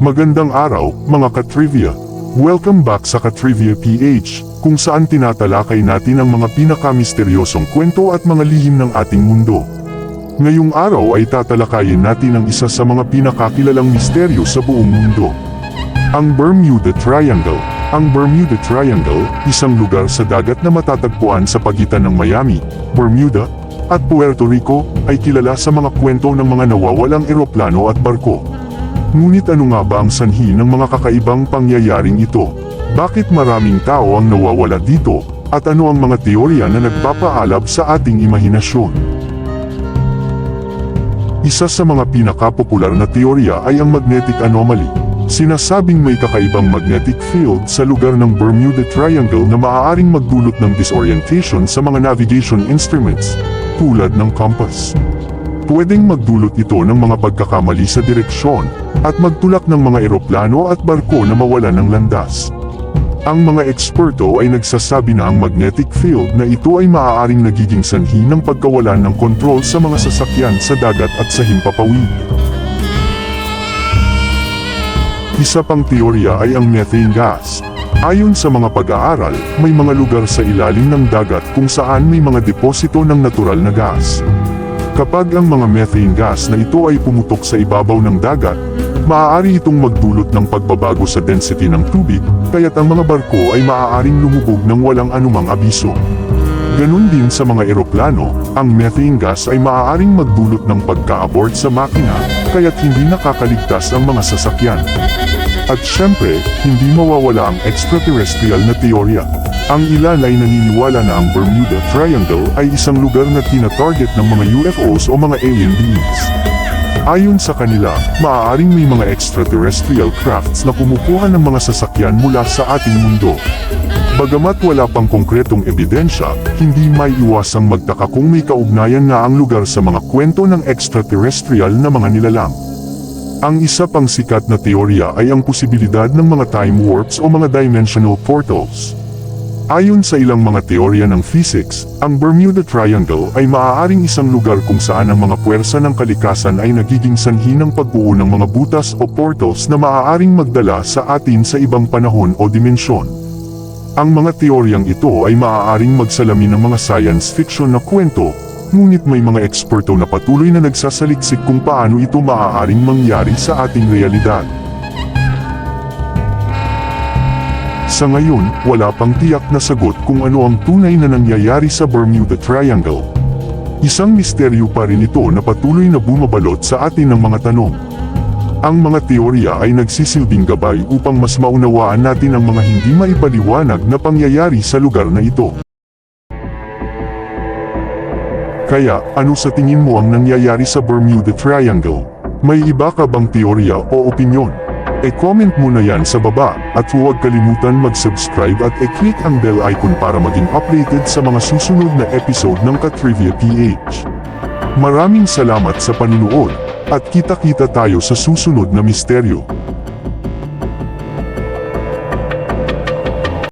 Magandang araw, mga katrivia. Welcome back sa Katrivia PH, kung saan tinatalakay natin ang mga pinakamisteryosong kwento at mga lihim ng ating mundo. Ngayong araw ay tatalakayin natin ang isa sa mga pinakakilalang misteryo sa buong mundo. Ang Bermuda Triangle. Ang Bermuda Triangle, isang lugar sa dagat na matatagpuan sa pagitan ng Miami, Bermuda, at Puerto Rico, ay kilala sa mga kwento ng mga nawawalang eroplano at barko. Ngunit ano nga ba ang sanhi ng mga kakaibang pangyayaring ito? Bakit maraming tao ang nawawala dito? At ano ang mga teorya na nagpapaalab sa ating imahinasyon? Isa sa mga pinakapopular na teorya ay ang magnetic anomaly. Sinasabing may kakaibang magnetic field sa lugar ng Bermuda Triangle na maaaring magdulot ng disorientation sa mga navigation instruments, tulad ng compass. Pwedeng magdulot ito ng mga pagkakamali sa direksyon at magtulak ng mga eroplano at barko na mawalan ng landas. Ang mga eksperto ay nagsasabi na ang magnetic field na ito ay maaaring nagiging sanhi ng pagkawalan ng kontrol sa mga sasakyan sa dagat at sa himpapawid. Isa pang teorya ay ang methane gas. Ayon sa mga pag-aaral, may mga lugar sa ilalim ng dagat kung saan may mga deposito ng natural na gas. Kapag ang mga methane gas na ito ay pumutok sa ibabaw ng dagat, maaari itong magdulot ng pagbabago sa density ng tubig, kaya't ang mga barko ay maaaring lumubog ng walang anumang abiso. Ganon din sa mga eroplano, ang methane gas ay maaaring magdulot ng pagka-abort sa makina, kaya't hindi nakakaligtas ang mga sasakyan. At syempre, hindi mawawala ang extraterrestrial na teorya. Ang ilan ay naniniwala na ang Bermuda Triangle ay isang lugar na tina-target ng mga UFOs o mga alien beings. Ayon sa kanila, maaaring may mga extraterrestrial crafts na kumukuha ng mga sasakyan mula sa ating mundo. Bagamat wala pang konkretong ebidensya, hindi may iwasang magtaka kung may kaugnayan na ang lugar sa mga kwento ng extraterrestrial na mga nilalang. Ang isa pang sikat na teorya ay ang posibilidad ng mga time warps o mga dimensional portals. Ayon sa ilang mga teorya ng physics, ang Bermuda Triangle ay maaaring isang lugar kung saan ang mga puwersa ng kalikasan ay nagiging sanhi ng pagbuo ng mga butas o portals na maaaring magdala sa atin sa ibang panahon o dimensyon. Ang mga teoryang ito ay maaaring magsalamin ng mga science fiction na kwento, ngunit may mga eksperto na patuloy na nagsasaliksik kung paano ito maaaring mangyari sa ating realidad. Sa ngayon, wala pang tiyak na sagot kung ano ang tunay na nangyayari sa Bermuda Triangle. Isang misteryo pa rin ito na patuloy na bumabalot sa atin ng mga tanong. Ang mga teorya ay nagsisilbing gabay upang mas maunawaan natin ang mga hindi maipaliwanag na pangyayari sa lugar na ito. Kaya, ano sa tingin mo ang nangyayari sa Bermuda Triangle? May iba ka bang teorya o opinyon? E-comment mo na yan sa baba, at huwag kalimutan mag-subscribe at e-click ang bell icon para maging updated sa mga susunod na episode ng Katrivia PH. Maraming salamat sa panunood, at kita-kita tayo sa susunod na misteryo.